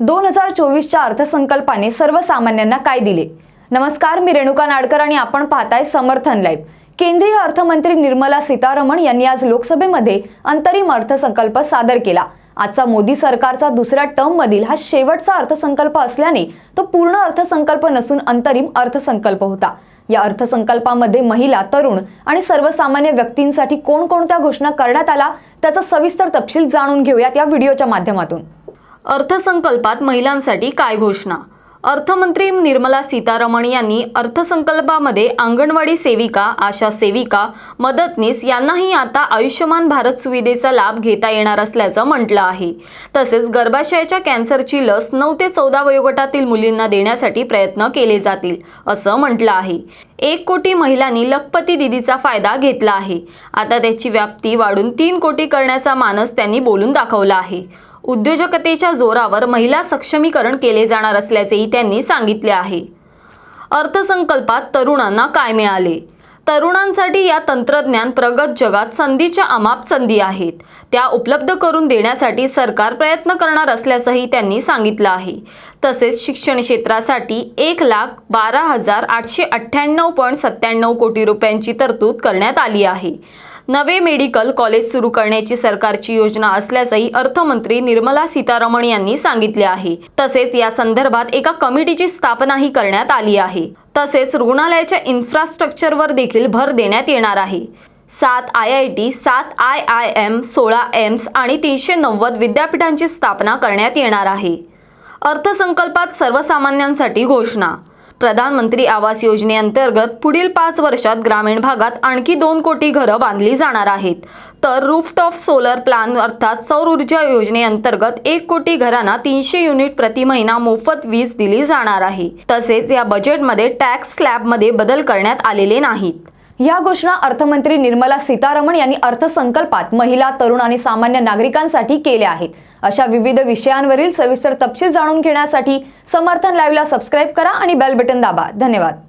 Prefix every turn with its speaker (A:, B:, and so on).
A: दोन हजार चोवीसच्या अर्थसंकल्पाने सर्वसामान्यांना काय दिले? नमस्कार मी रेणुका नाडकर आणि आपण पाहताय समर्थन लाईव्ह. केंद्रीय अर्थमंत्री निर्मला सीतारमण यांनी आज लोकसभेमध्ये अंतरिम अर्थसंकल्प सादर केला. आजचा मोदी सरकारचा दुसऱ्या टर्म मधील हा शेवटचा अर्थसंकल्प असल्याने तो पूर्ण अर्थसंकल्प नसून अंतरिम अर्थसंकल्प होता. या अर्थसंकल्पामध्ये महिला तरुण आणि सर्वसामान्य व्यक्तींसाठी कोणकोणत्या घोषणा करण्यात आला त्याचा सविस्तर तपशील जाणून घेऊयात या व्हिडिओच्या माध्यमातून.
B: अर्थसंकल्पात महिलांसाठी काय घोषणा? अर्थमंत्री निर्मला सीतारमण यांनी अर्थसंकल्पामध्ये अंगणवाडी सेविका आशा सेविका मदतनीस यांनाही आता आयुष्यमान भारत सुविधेचा लाभ घेता येणार असल्याचं म्हटलं आहे. तसेच गर्भाशयाच्या कॅन्सरची लस नऊ ते चौदा वयोगटातील मुलींना देण्यासाठी प्रयत्न केले जातील असं म्हटलं आहे. एक कोटी महिलांनी लखपती दिदीचा फायदा घेतला आहे. आता त्याची व्याप्ती वाढून तीन कोटी करण्याचा मानस त्यांनी बोलून दाखवला आहे. उद्योजकतेच्या जोरावर महिला सक्षमीकरण केले जाणार असल्याचेही त्यांनी सांगितले आहे. अर्थसंकल्पात तरुणांना काय मिळाले? तरुणांसाठी या तंत्रज्ञान प्रगत जगात संधीच्या अमाप संधी आहेत. त्या उपलब्ध करून देण्यासाठी सरकार प्रयत्न करणार असल्याचंही त्यांनी सांगितलं आहे. तसेच शिक्षण क्षेत्रासाठी एक लाख बारा हजार आठशे अठ्ठ्याण्णव पॉईंट सत्त्याण्णव कोटी रुपयांची तरतूद करण्यात आली आहे. नवे मेडिकल कॉलेज सुरू करण्याची सरकारची योजना असल्याचंही अर्थमंत्री निर्मला सीतारमण यांनी सांगितले आहे. तसेच या संदर्भात एका कमिटीची स्थापनाही करण्यात आली आहे. तसेच रुग्णालयाच्या इन्फ्रास्ट्रक्चरवर देखील भर देण्यात येणार आहे. सात आय आय टी सात आय आय एम सोळा एम्स आणि तीनशे नव्वद विद्यापीठांची स्थापना करण्यात येणार आहे. अर्थसंकल्पात सर्वसामान्यांसाठी घोषणा प्रधानमंत्री आवास योजनेअंतर्गत पुढील पाच वर्षात ग्रामीण भागात आणखी दोन कोटी घरं बांधली जाणार आहेत. तर रूफटॉप सोलर प्लान अर्थात सौर ऊर्जा योजनेअंतर्गत एक कोटी घरांना तीनशे युनिट प्रति महिना मोफत वीज दिली जाणार आहे. तसेच या बजेटमध्ये टॅक्स स्लॅबमध्ये बदल करण्यात आलेले नाहीत.
A: या घोषणा अर्थमंत्री निर्मला सीतारमण यांनी अर्थसंकल्पात महिला तरुण आणि सामान्य नागरिकांसाठी केल्या आहेत. अशा विविध विषयांवरील सविस्तर तपशील जाणून घेण्यासाठी समर्थन लाईव्हला सबस्क्राईब करा आणि बेल बटन दाबा. धन्यवाद.